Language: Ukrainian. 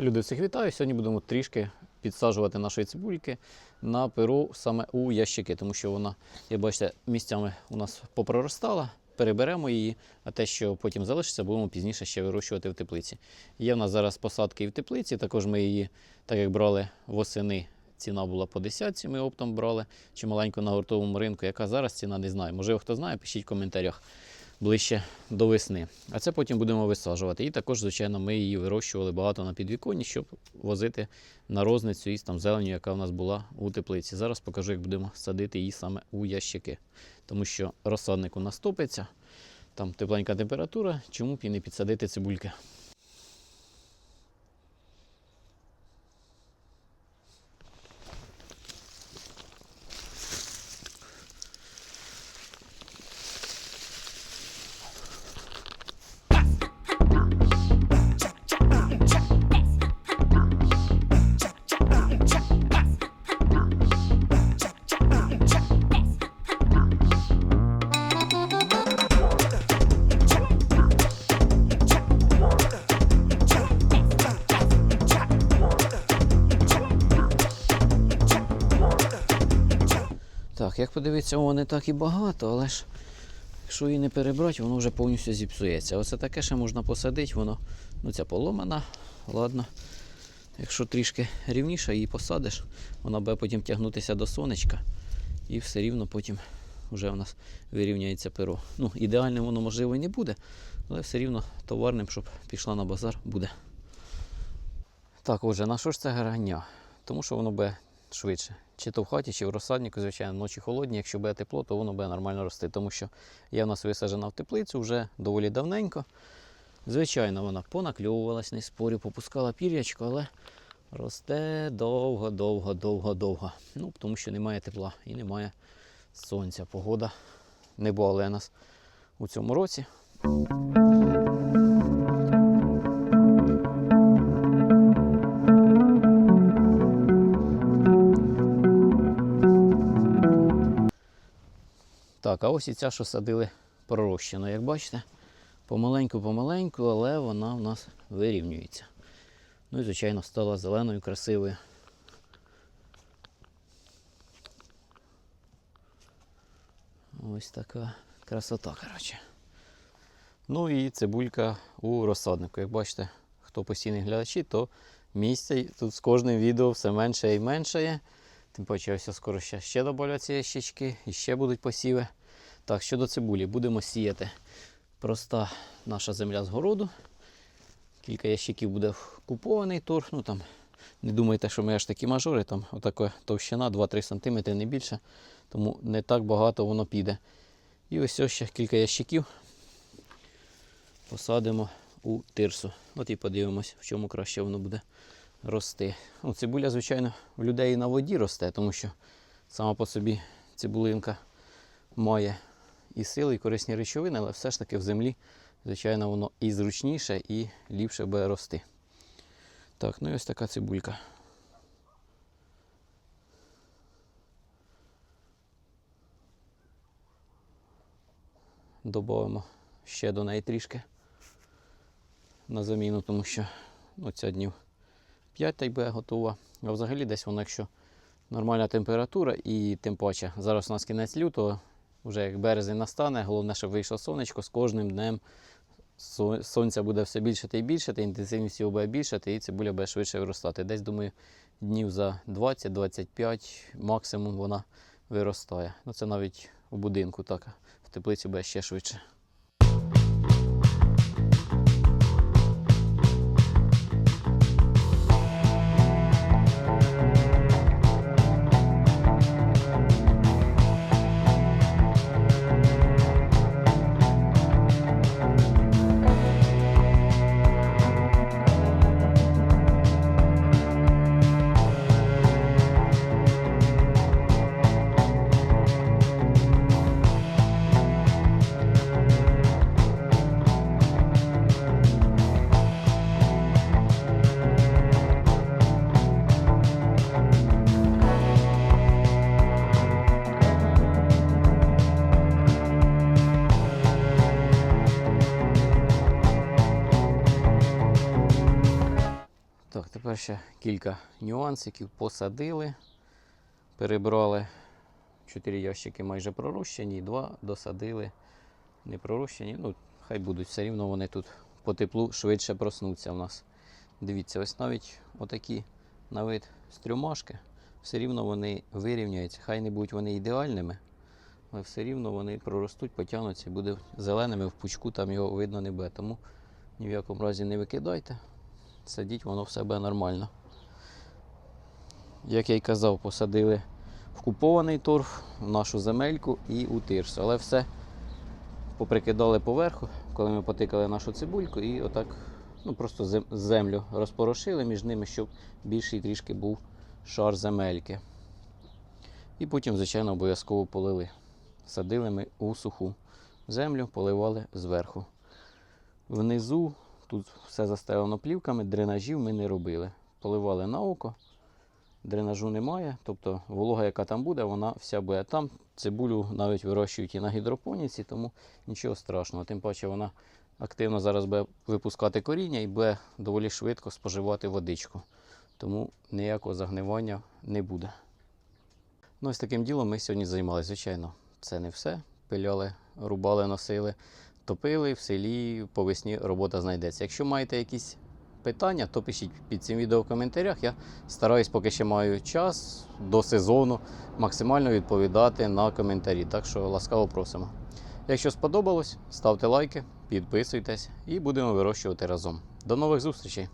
Люди всіх вітаю. Сьогодні будемо трішки підсаджувати нашої цибульки на перу саме у ящики, тому що вона, як бачите, місцями у нас попроростала. Переберемо її, а те, що потім залишиться, будемо пізніше ще вирощувати в теплиці. Є в нас зараз посадки і в теплиці. Також ми її, так як брали восени, ціна була по десятці, ми оптом брали, чи маленько на гуртовому ринку. Яка зараз ціна, не знаю. Можливо, хто знає, пишіть в коментарях ближче до весни. А це потім будемо висаджувати. І також, звичайно, ми її вирощували багато на підвіконні, щоб возити на розницю із там зеленю, яка в нас була у теплиці. Зараз покажу, як будемо садити її саме у ящики. Тому що розсадник у нас топиться, там тепленька температура, чому б і не підсадити цибульки. Так, як подивитися, о, не так і багато, але ж якщо її не перебрати, воно вже повністю зіпсується. Оце таке ще можна посадити, воно, ну ця поломана, ладно. Якщо трішки рівніше її посадиш, вона буде потім тягнутися до сонечка і все рівно потім вже у нас вирівняється перо. Ну, ідеальним воно можливо і не буде, але все рівно товарним, щоб пішла на базар, буде. Так, отже, на що ж це грання? Тому що воно буде швидше. Чи то в хаті, чи в розсаднику, звичайно, ночі холодні. Якщо буде тепло, то воно буде нормально рости. Тому що я в нас висаджена в теплицю вже доволі давненько. Звичайно, вона понакльовувалась, не спорю, попускала пір'ячко, але росте довго, довго, довго, довго. Ну, тому що немає тепла і немає сонця. Погода не балує нас у цьому році. Так, а ось і ця, що садили пророщено, як бачите, помаленьку-помаленьку, але вона в нас вирівнюється. Ну і, звичайно, стала зеленою, красивою. Ось така красота, коротше. Ну і цибулька у розсаднику. Як бачите, хто постійний глядачі, то місця тут з кожним відео все менше і менше. Тим паче ось скоро ще, ще додаються ящички і ще будуть посіви. Так, щодо цибулі, будемо сіяти проста наша земля з городу. Кілька ящиків буде купований торф. Ну там не думайте, що ми аж такі мажори, там отака товщина 2-3 см, не більше. Тому не так багато воно піде. І ось ось ще кілька ящиків посадимо у тирсу. От і подивимось, в чому краще воно буде рости. Ну, цибуля, звичайно, в людей на воді росте, тому що сама по собі цибулинка має і сили, і корисні речовини, але все ж таки в землі, звичайно, воно і зручніше, і ліпше буде рости. Так, ну і ось така цибулька. Добавимо ще до неї трішки на заміну, тому що ну, ця днів 5 та й буде готова. А взагалі десь воно, якщо нормальна температура і тим паче, зараз у нас кінець лютого, вже як березень настане, головне, щоб вийшло сонечко, з кожним днем со- сонця буде все й більше, та інтенсивність його буде більше, і цибуля буде швидше виростати. Десь, думаю, днів за 20-25 максимум вона виростає. Ну це навіть у будинку так, в теплиці буде ще швидше. Тепер ще кілька нюансиків. Посадили, перебрали. Чотири ящики майже пророщені, два досадили, не пророщені. Ну, хай будуть, все рівно вони тут по теплу швидше проснуться в нас. Дивіться, ось навіть отакі на вид стрюмашки, все рівно вони вирівняються. Хай не будуть вони ідеальними, але все рівно вони проростуть, потягнуться і буде зеленими в пучку, там його видно не буде. Тому ні в якому разі не викидайте. Садіть воно в себе нормально. Як я й казав, посадили в купований торф, в нашу земельку і у тирсу. Але все поприкидали поверху, коли ми потикали нашу цибульку, і отак ну, просто землю розпорошили між ними, щоб більший трішки був шар земельки. І потім, звичайно, обов'язково полили. Садили ми у суху землю, поливали зверху. Внизу тут все застелено плівками, дренажів ми не робили. Поливали на око, дренажу немає, тобто волога, яка там буде, вона вся буде там. Цибулю навіть вирощують і на гідропоніці, тому нічого страшного. Тим паче вона активно зараз буде випускати коріння і буде доволі швидко споживати водичку. Тому ніякого загнивання не буде. Ну, ось таким ділом ми сьогодні займалися. Звичайно, це не все. Пиляли, рубали, носили, топили в селі, по весні робота знайдеться. Якщо маєте якісь питання, то пишіть під цим відео в коментарях. Я стараюсь, поки ще маю час до сезону, максимально відповідати на коментарі. Так що ласкаво просимо. Якщо сподобалось, ставте лайки, підписуйтесь і будемо вирощувати разом. До нових зустрічей!